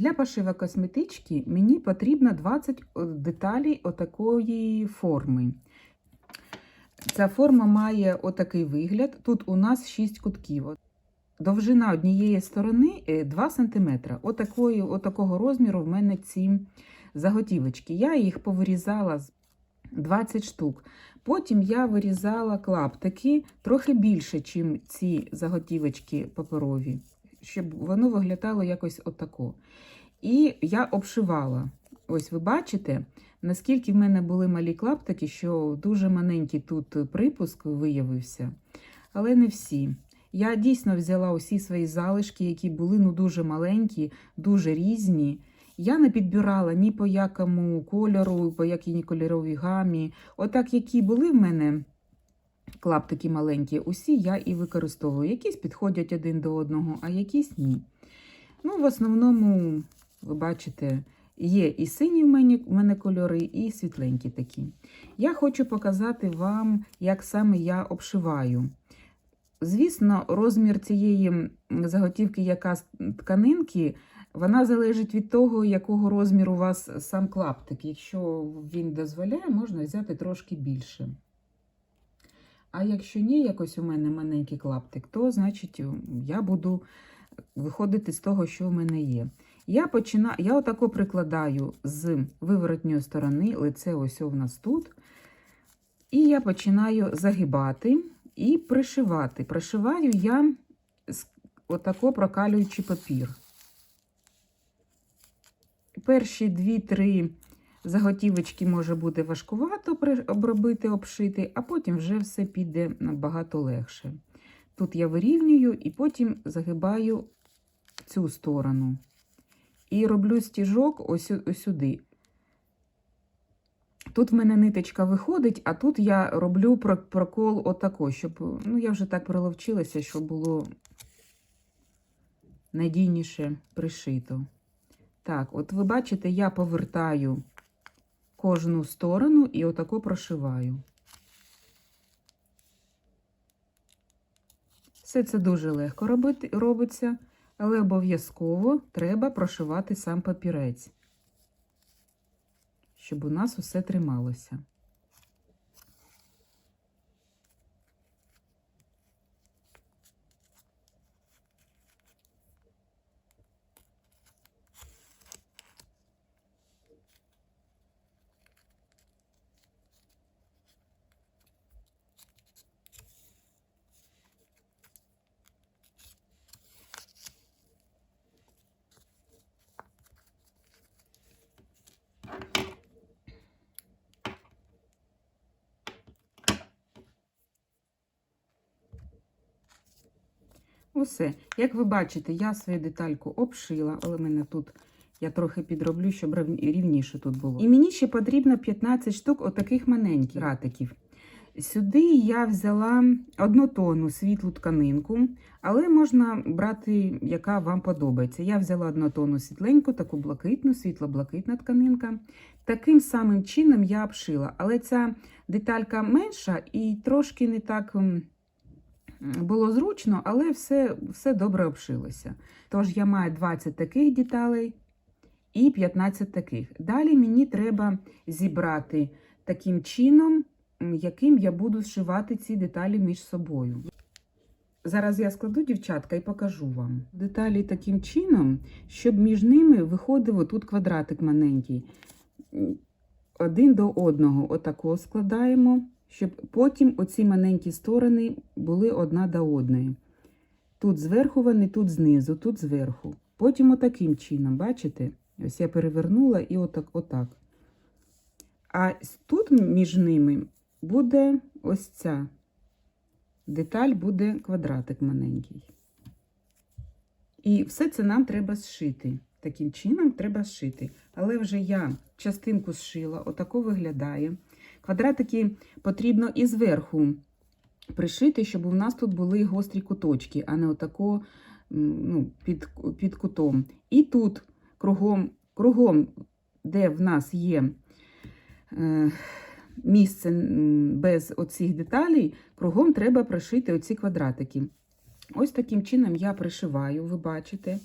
Для пошива косметички мені потрібно 20 деталей отакої форми. Ця форма має отакий вигляд. Тут у нас 6 кутків. Довжина однієї сторони е, 2 см. Отакої, отакого розміру в мене ці заготівочки. Я їх повирізала з 20 штук. Потім я вирізала клаптики трохи більше, ніж ці заготівочки паперові, щоб воно виглядало якось отако. І я обшивала. Ось ви бачите, наскільки в мене були малі клаптики, що дуже маленький тут припуск виявився, але не всі. Я дійсно взяла усі свої залишки, які були ну, дуже маленькі, дуже різні. Я не підбирала ні по якому кольору, по якій кольоровій гамі. Отак, які були в мене клаптики маленькі, усі я і використовую. Якісь підходять один до одного, а якісь ні. Ну, в основному, ви бачите, є і сині в мене, в мене кольори, і світленькі такі. Я хочу показати вам, як саме я обшиваю. Звісно, розмір цієї заготівки, яка з тканинки, вона залежить від того, якого розміру у вас сам клаптик. Якщо він дозволяє, можна взяти трошки більше. А якщо ні, якось у мене маленький клаптик, то значить я буду виходити з того, що в мене є. Я починаю, я отако прикладаю з виворотньої сторони, лице ось у нас тут. І я починаю загибати і пришивати. Пришиваю я отако прокалюючи папір. Перші дві-три заготівочки може бути важкувато обробити, обшити, а потім вже все піде набагато легше. Тут я вирівнюю і потім загибаю цю сторону. І роблю стіжок ось, сюди. Тут в мене ниточка виходить, а тут я роблю прокол отако, щоб, ну, я вже так приловчилася, щоб було надійніше пришито. Так, от ви бачите, я повертаю кожну сторону і отако прошиваю. Все це дуже легко робити, робиться, але обов'язково треба прошивати сам папірець, щоб у нас усе трималося. Усе. Як ви бачите, я свою детальку обшила, але в мене тут я трохи підроблю, щоб рівніше тут було. І мені ще потрібно 15 штук отаких маленьких ратиків. Сюди я взяла однотонну світлу тканинку, але можна брати, яка вам подобається. Я взяла однотонну світленьку, таку блакитну, світло-блакитна тканинка. Таким самим чином я обшила, але ця деталька менша і трошки не так було зручно, але все, все добре обшилося. Тож я маю 20 таких деталей і 15 таких. Далі мені треба зібрати таким чином, яким я буду зшивати ці деталі між собою. Зараз я складу, дівчатка, і покажу вам. Деталі таким чином, щоб між ними виходив отут квадратик маленький. Один до одного отако складаємо щоб потім оці маленькі сторони були одна до одної. Тут зверху вони, тут знизу, тут зверху. Потім отаким чином, бачите? Ось я перевернула і отак. отак. А тут між ними буде ось ця деталь, буде квадратик маленький. І все це нам треба зшити. Таким чином треба зшити. Але вже я частинку зшила, отако виглядає. Квадратики потрібно і зверху пришити, щоб у нас тут були гострі куточки, а не отако ну, під під кутом. І тут кругом, кругом де в нас є е, місце без оцих деталей, кругом треба пришити оці квадратики. Ось таким чином я пришиваю, ви бачите.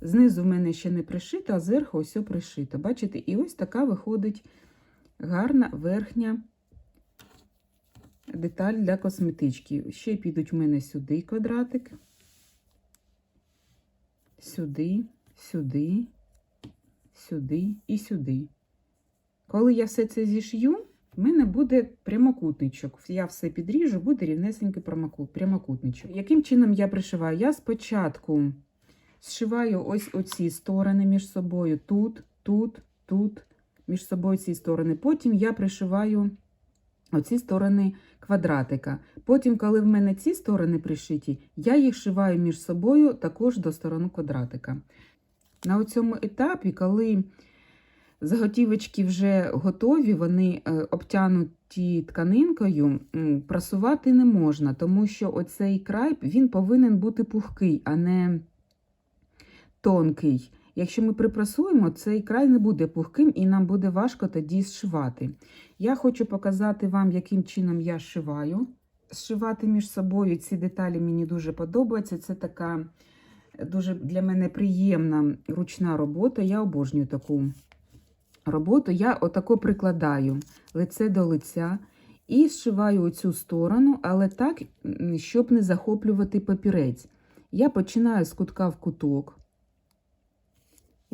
Знизу в мене ще не пришито, а зверху ось пришито. Бачите, і ось така виходить гарна верхня деталь для косметички. Ще підуть в мене сюди квадратик, сюди, сюди, сюди і сюди. Коли я все це зішью, в мене буде прямокутничок. Я все підріжу, буде рівнесенький прямокутничок. Яким чином я пришиваю? Я спочатку зшиваю ось оці сторони між собою, тут, тут, тут, між собою ці сторони. Потім я пришиваю оці сторони квадратика. Потім, коли в мене ці сторони пришиті, я їх шиваю між собою також до сторони квадратика. На цьому етапі, коли заготівочки вже готові, вони е, обтянуті тканинкою, прасувати не можна, тому що оцей край він повинен бути пухкий, а не тонкий. Якщо ми припрасуємо, цей край не буде пухким і нам буде важко тоді зшивати. Я хочу показати вам, яким чином я шиваю. Зшивати між собою ці деталі мені дуже подобається. Це така дуже для мене приємна ручна робота. Я обожнюю таку роботу. Я отако прикладаю лице до лиця і зшиваю оцю сторону, але так, щоб не захоплювати папірець. Я починаю з кутка в куток.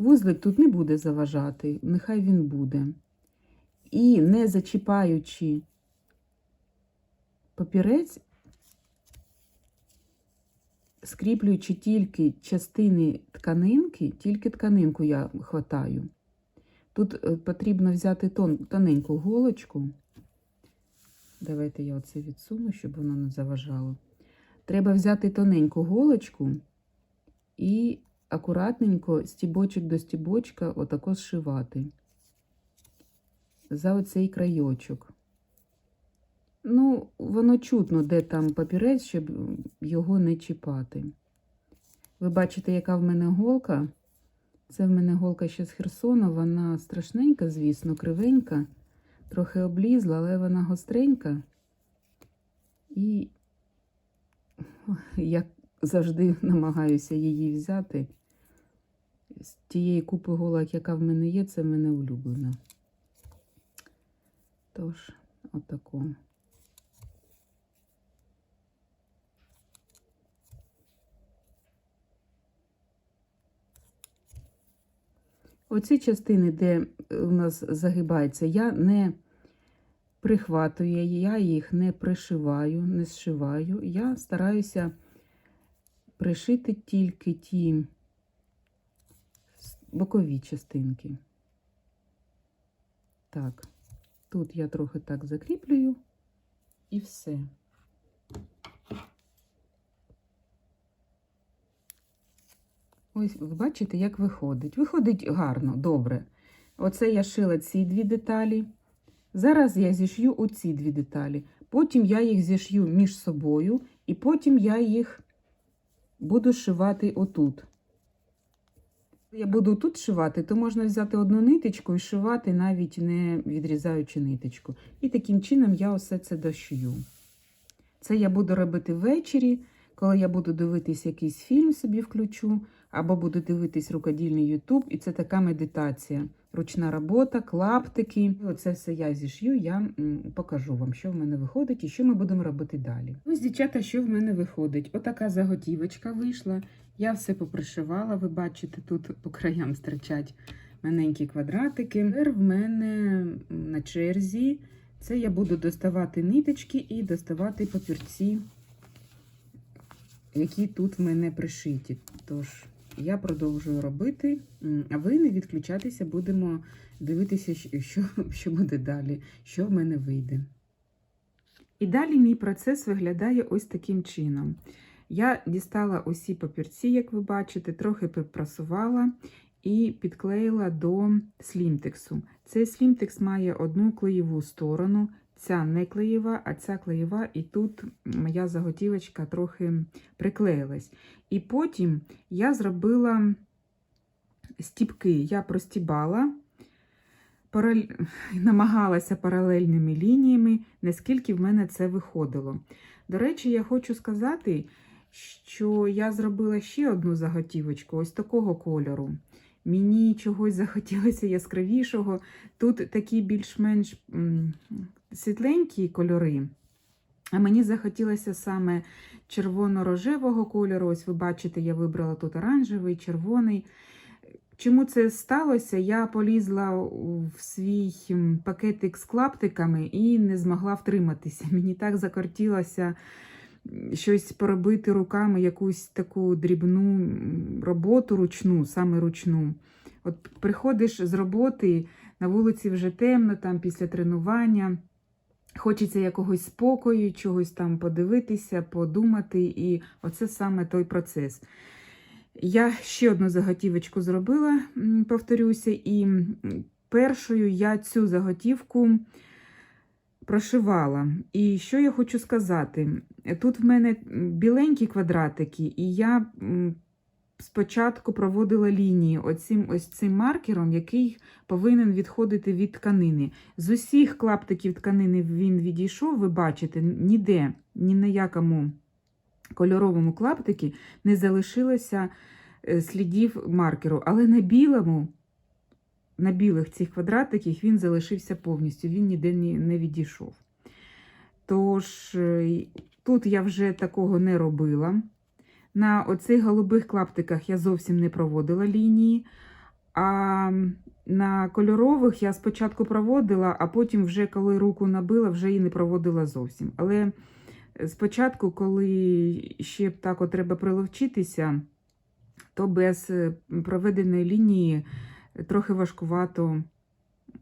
Вузлик тут не буде заважати, нехай він буде. І не зачіпаючи папірець, скріплюючи тільки частини тканинки, тільки тканинку я хватаю. Тут е, потрібно взяти тон, тоненьку голочку. Давайте я оце відсуну, щоб воно не заважало. Треба взяти тоненьку голочку і акуратненько стібочок до стібочка отако зшивати за оцей крайочок. Ну, воно чутно, де там папірець, щоб його не чіпати. Ви бачите, яка в мене голка? Це в мене голка ще з Херсона, вона страшненька, звісно, кривенька, трохи облізла, але вона гостренька. І я завжди намагаюся її взяти. З тієї купи голок, яка в мене є, це в мене улюблена. Тож, отако. Оці частини, де у нас загибається, я не прихватую, я їх не пришиваю, не зшиваю. Я стараюся пришити тільки ті бокові частинки. Так, тут я трохи так закріплюю і все. Ось ви бачите, як виходить. Виходить гарно, добре. Оце я шила ці дві деталі. Зараз я зішью оці дві деталі. Потім я їх зішью між собою, і потім я їх буду шивати отут. Я буду тут шивати, то можна взяти одну ниточку і шивати, навіть не відрізаючи ниточку. І таким чином я усе це дошью. Це я буду робити ввечері, коли я буду дивитись якийсь фільм собі включу, або буду дивитись рукодільний Ютуб, і це така медитація. Ручна робота, клаптики. Оце все я зішью, я покажу вам, що в мене виходить і що ми будемо робити далі. Ось, дівчата, що в мене виходить. Отака заготівочка вийшла. Я все попришивала, ви бачите, тут по краям стирчать маленькі квадратики. Тепер в мене на черзі це я буду доставати ниточки і доставати папірці, які тут в мене пришиті. Тож я продовжую робити, а ви не відключатися, будемо дивитися, що, що буде далі, що в мене вийде. І далі мій процес виглядає ось таким чином. Я дістала усі папірці, як ви бачите, трохи припрасувала і підклеїла до слімтексу. Цей слімтекс має одну клеєву сторону, ця не клеєва, а ця клеєва, і тут моя заготівочка трохи приклеїлась. І потім я зробила стіпки, я простібала, параль... намагалася паралельними лініями, наскільки в мене це виходило. До речі, я хочу сказати, що я зробила ще одну заготівочку ось такого кольору. Мені чогось захотілося яскравішого. Тут такі більш-менш світленькі кольори. А мені захотілося саме червоно-рожевого кольору. Ось ви бачите, я вибрала тут оранжевий, червоний. Чому це сталося? Я полізла в свій пакетик з клаптиками і не змогла втриматися. Мені так закортілося щось поробити руками, якусь таку дрібну роботу ручну, саме ручну. От приходиш з роботи, на вулиці вже темно, там після тренування. Хочеться якогось спокою, чогось там подивитися, подумати, і оце саме той процес. Я ще одну заготівочку зробила, повторюся, і першою я цю заготівку прошивала. І що я хочу сказати? Тут в мене біленькі квадратики, і я спочатку проводила лінії оцим ось цим маркером, який повинен відходити від тканини. З усіх клаптиків тканини він відійшов, ви бачите, ніде, ні на якому кольоровому клаптикі не залишилося е, слідів маркеру, але на білому, на білих цих квадратиках він залишився повністю, він ніде не, відійшов. Тож, е, тут я вже такого не робила. На оцих голубих клаптиках я зовсім не проводила лінії. А на кольорових я спочатку проводила, а потім, вже коли руку набила, вже і не проводила зовсім. Але спочатку, коли ще так от треба приловчитися, то без е, проведеної лінії трохи важкувато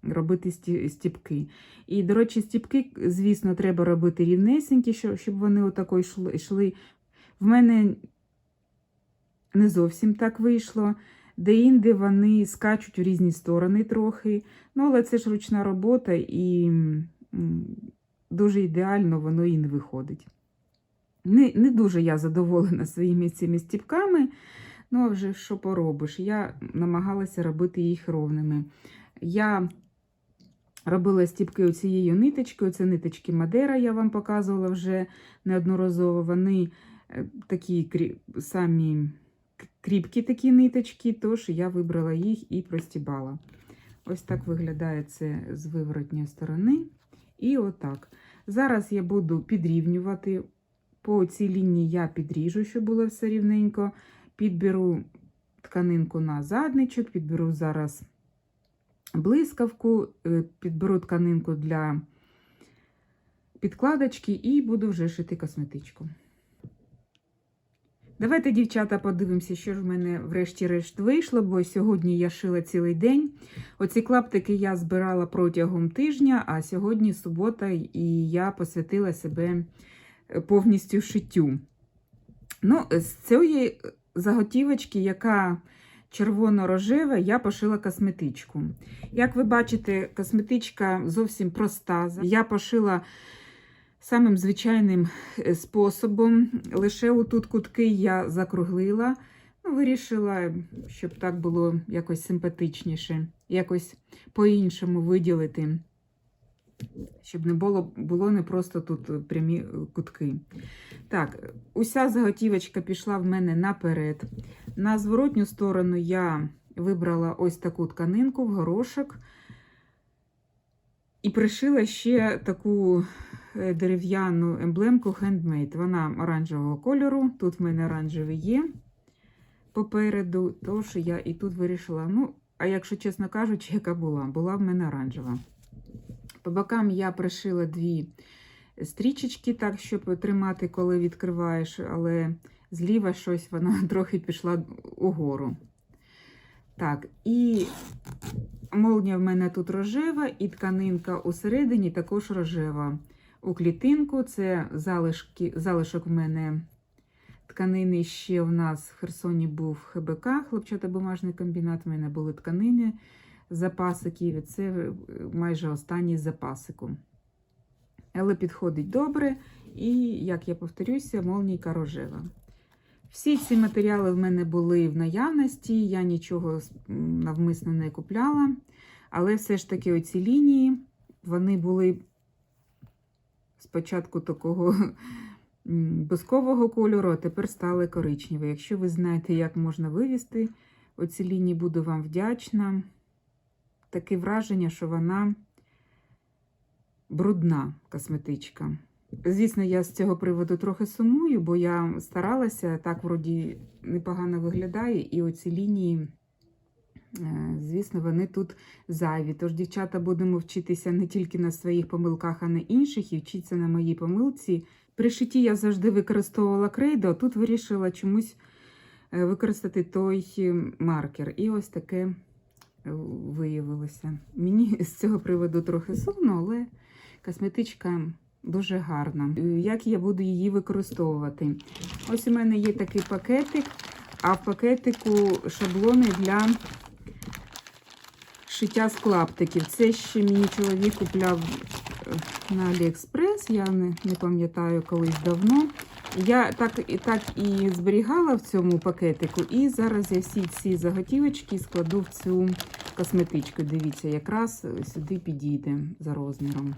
робити стіпки. І, до речі, стіпки, звісно, треба робити рівнесенькі, щоб вони отако йшли. йшли. В мене не зовсім так вийшло. Де-інде вони скачуть у різні сторони трохи. Ну, але це ж ручна робота і дуже ідеально воно і не виходить. Не, не дуже я задоволена своїми цими стіпками, ну а вже що поробиш? Я намагалася робити їх ровними. Я робила стіпки оцією ниточкою, це ниточки Мадера, я вам показувала вже неодноразово. Вони е, такі самі кріпкі такі ниточки, тож я вибрала їх і простібала. Ось так виглядає це з виворотньої сторони. І отак. Зараз я буду підрівнювати. По цій лінії я підріжу, щоб було все рівненько. Підберу тканинку на задничок, підберу зараз блискавку, е, підберу тканинку для підкладочки і буду вже шити косметичку. Давайте, дівчата, подивимося, що ж в мене врешті-решт вийшло, бо сьогодні я шила цілий день. Оці клаптики я збирала протягом тижня, а сьогодні субота, і я посвятила себе е, повністю шиттю. Ну, з цієї заготівочки, яка червоно-рожева, я пошила косметичку. Як ви бачите, косметичка зовсім проста. Я пошила самим звичайним е, способом. Лише отут кутки я закруглила. Ну, вирішила, щоб так було якось симпатичніше, якось по-іншому виділити, щоб не було, було не просто тут е, прямі е, кутки. Так, уся заготівочка пішла в мене наперед. На зворотню сторону я вибрала ось таку тканинку в горошок і пришила ще таку е, дерев'яну емблемку Handmade. Вона оранжевого кольору. Тут в мене оранжевий є попереду, тож я і тут вирішила. Ну, а якщо чесно кажучи, яка була? Була в мене оранжева. По бокам я пришила дві стрічечки, так, щоб тримати, коли відкриваєш, але зліва щось вона трохи пішла угору. Так, і молня в мене тут рожева, і тканинка усередині також рожева. У клітинку це залишки, залишок в мене тканини ще в нас в Херсоні був ХБК, хлопчатобумажний комбінат. У мене були тканини запасиків, це е, майже останній запасику. Але підходить добре, і, як я повторюся, молнійка рожева. Всі ці матеріали в мене були в наявності, я нічого навмисно не купляла. Але все ж таки оці лінії, вони були спочатку такого бускового кольору, а тепер стали коричневі. Якщо ви знаєте, як можна вивести оці лінії, буду вам вдячна. Таке враження, що вона брудна косметичка. Звісно, я з цього приводу трохи сумую, бо я старалася, так вроді непогано виглядає, і оці лінії, е, звісно, вони тут зайві. Тож, дівчата, будемо вчитися не тільки на своїх помилках, а на інших, і вчитися на моїй помилці. При шитті я завжди використовувала крейдо, а тут вирішила чомусь е, використати той е, маркер. І ось таке виявилося. Мені з цього приводу трохи сумно, але косметичка дуже гарна. Е, Як я буду її використовувати? Ось у мене є такий пакетик, а в пакетику шаблони для шиття з клаптиків. Це ще мені чоловік купляв е, на Аліекспрес, я не, не пам'ятаю колись давно. Я так і так і зберігала в цьому пакетику, і зараз я всі ці заготівочки складу в цю косметичку. Дивіться, якраз сюди підійде за розміром.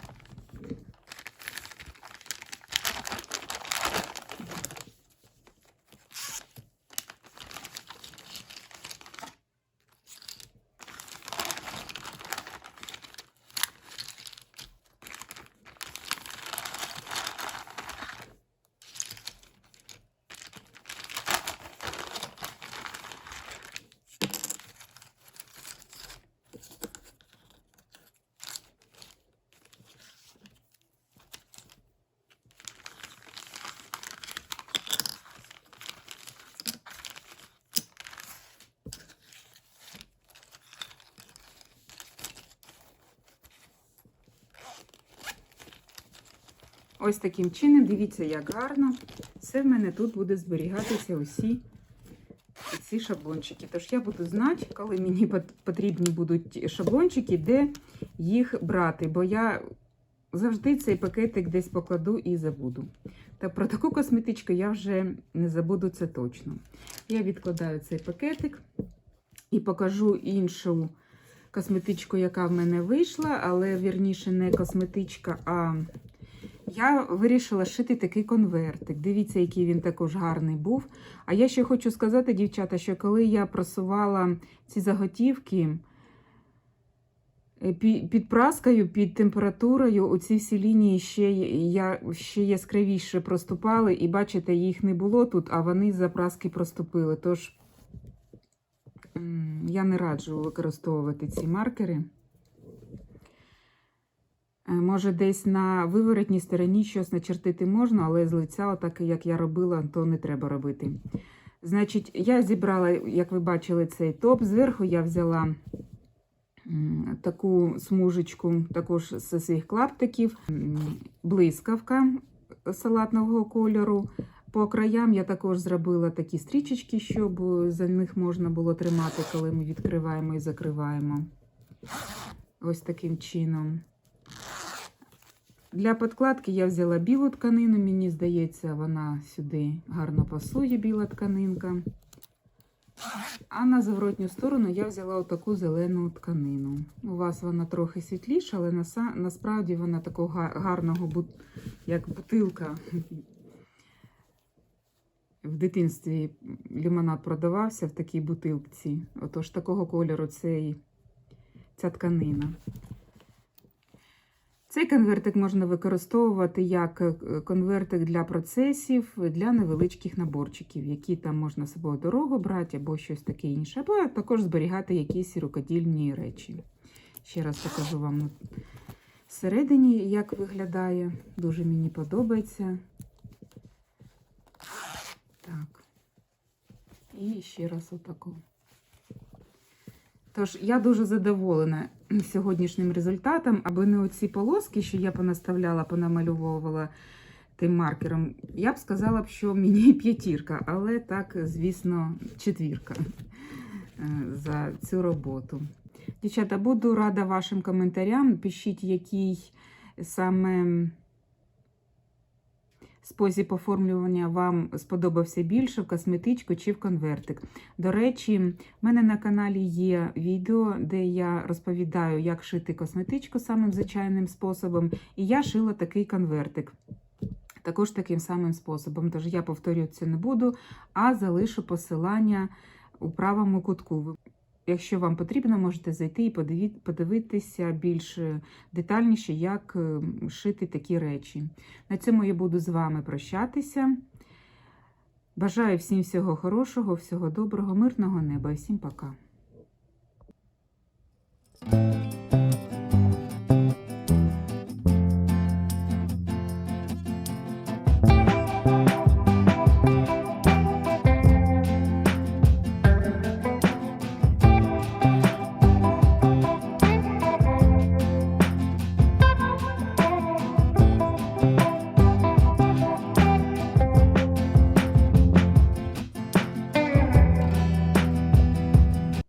Ось таким чином, дивіться, як гарно. Все в мене тут буде зберігатися усі ці шаблончики. Тож я буду знати, коли мені потрібні будуть шаблончики, де їх брати. Бо я завжди цей пакетик десь покладу і забуду. Та про таку косметичку я вже не забуду це точно. Я відкладаю цей пакетик і покажу іншу косметичку, яка в мене вийшла, але вірніше не косметичка, а я вирішила шити такий конвертик. Дивіться, який він також гарний був. А я ще хочу сказати, дівчата, що коли я просувала ці заготівки е, під праскою, під температурою, оці всі лінії ще, я, ще яскравіше проступали, і бачите, їх не було тут, а вони за праски проступили. Тож я не раджу використовувати ці маркери. Е, Може, десь на виворотній стороні щось начертити можна, але з лиця, отак як я робила, то не треба робити. Значить, я зібрала, як ви бачили, цей топ. Зверху я взяла таку смужечку, також зі своїх клаптиків, блискавка салатного кольору. По краям я також зробила такі стрічечки, щоб за них можна було тримати, коли ми відкриваємо і закриваємо. Ось таким чином. Для подкладки я взяла білу тканину, мені здається, вона сюди гарно пасує, біла тканинка. А на зворотню сторону я взяла отаку зелену тканину. У вас вона трохи світліша, але насправді вона такого гарного, як бутилка. В дитинстві лимонад продавався в такій бутилці. Отож такого кольору цей, ця тканина. Цей конвертик можна використовувати як е, конвертик для процесів, для невеличких наборчиків, які там можна з собою дорогу брати або щось таке інше, або також зберігати якісь рукодільні речі. Ще раз покажу вам всередині, як виглядає. Дуже мені подобається. Так. І ще раз отаку. Тож я дуже задоволена сьогоднішнім результатом, аби не оці полоски, що я понаставляла, понамальовувала тим маркером, я б сказала що мені п'ятірка, але так, звісно, четвірка е, за цю роботу. Дівчата, буду рада вашим коментарям. Пишіть, який саме спосіб оформлювання вам сподобався більше в косметичку чи в конвертик. До речі, в мене на каналі є відео, де я розповідаю, як шити косметичку самим звичайним способом, і я шила такий конвертик. також таким самим способом. Тож я повторюю це не буду, а залишу посилання у правому кутку. Якщо вам потрібно, можете зайти і подивитися більш е, детальніше, як е, шити такі речі. На цьому я буду з вами прощатися. Бажаю всім всього хорошого, всього доброго, мирного неба і всім пока.